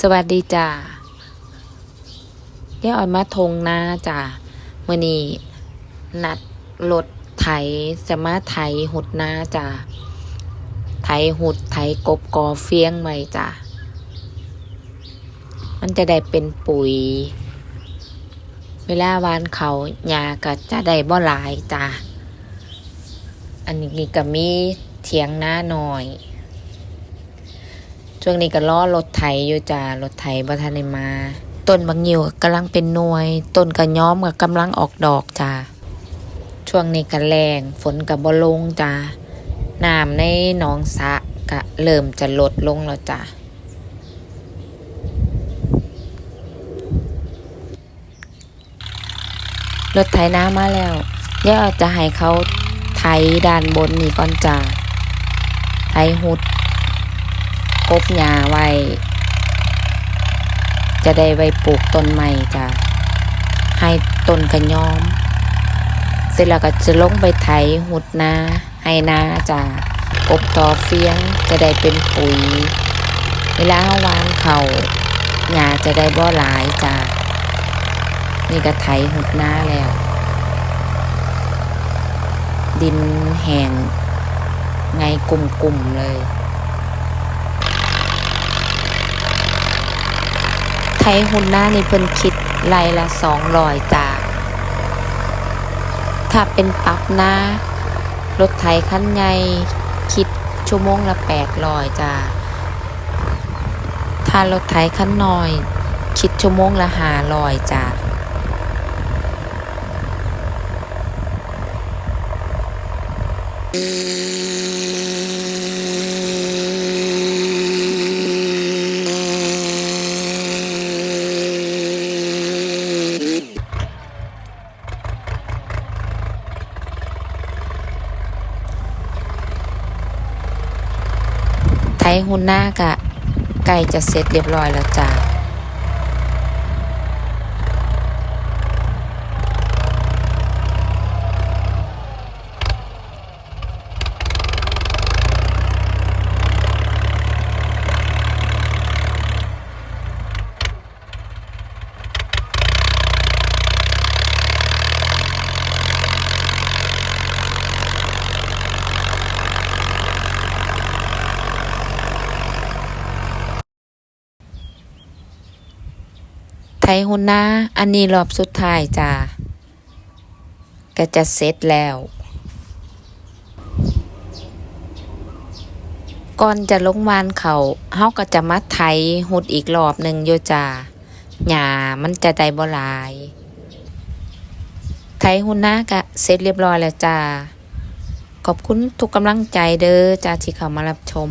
สวัสดีจ้าเยวออยมาทงนาจ้ามื่อนี้นัดรถไถจะมาไถหุดนาจ้าไถหุดไถกบกอเฟียงใหม่จ้ามันจะได้เป็นปุ๋ย เวลาวานเขาหญ้าก็จะได้บ่หลายจ้าอันนี้ก็มีเถียงหน้าหน่อย ช่วงนี้ก็ล้อรถไถอยู่จ้ารถไถบ่ทันได้มาต้นบางยิวก็กำลังเป็นหน่วย ต้นกระย้อมก็กำลังออกดอกจ้าช่วงนี้ก็แรงฝนก็บ่ลงจ้าน้ำในหนองสะก็เริ่มจะลดลงแล้วจ้ารถไถน้ำมาแล้วเดี๋ยวจะให้เขาไถด้านบนนี่ก่อนจ้าไถหุด กบหญ้าไว้ จะได้ไว้ปลูกต้นใหม่จ้ะให้ต้นกระยอม เสร็จแล้วก็จะลงไปไถหุดนาให้นาจ้ะกบต่อเฟียงจะได้เป็นปุ๋ย เวลาเฮาวานเขาหญ้าจะได้บ่หลายจ้ะนี่ก็ไถหุดนาแล้ว ดินแห้งไงกลุ่มๆเลย ไทยหุ่นหน้าในเพิ่นคิดไล่ละสองรอยจ้าถ้าเป็นปรับหน้ารถไถคันใหญ่คิดชั่วโมงละแปดรอยจ้าถ้ารถไถคันน้อย คิดชั่วโมงละห้าร้อยจ้า หุ่นหน้ากะใกล้จะเสร็จเรียบร้อยแล้วจ้า ไทยหุ่นน้าอันนี้รอบสุดท้ายจ้าก็จะเสร็จแล้ว ก่อนจะลงวานเขาเฮาก็จะมาไถหุดอีกรอบหนึ่งโยจ้าหญ้ามันจะได้บ่หลายไถหุ่นน้าก็เสร็จเรียบร้อยแล้วจ้าขอบคุณทุกกำลังใจเด้อจ้าที่เข้ามารับชม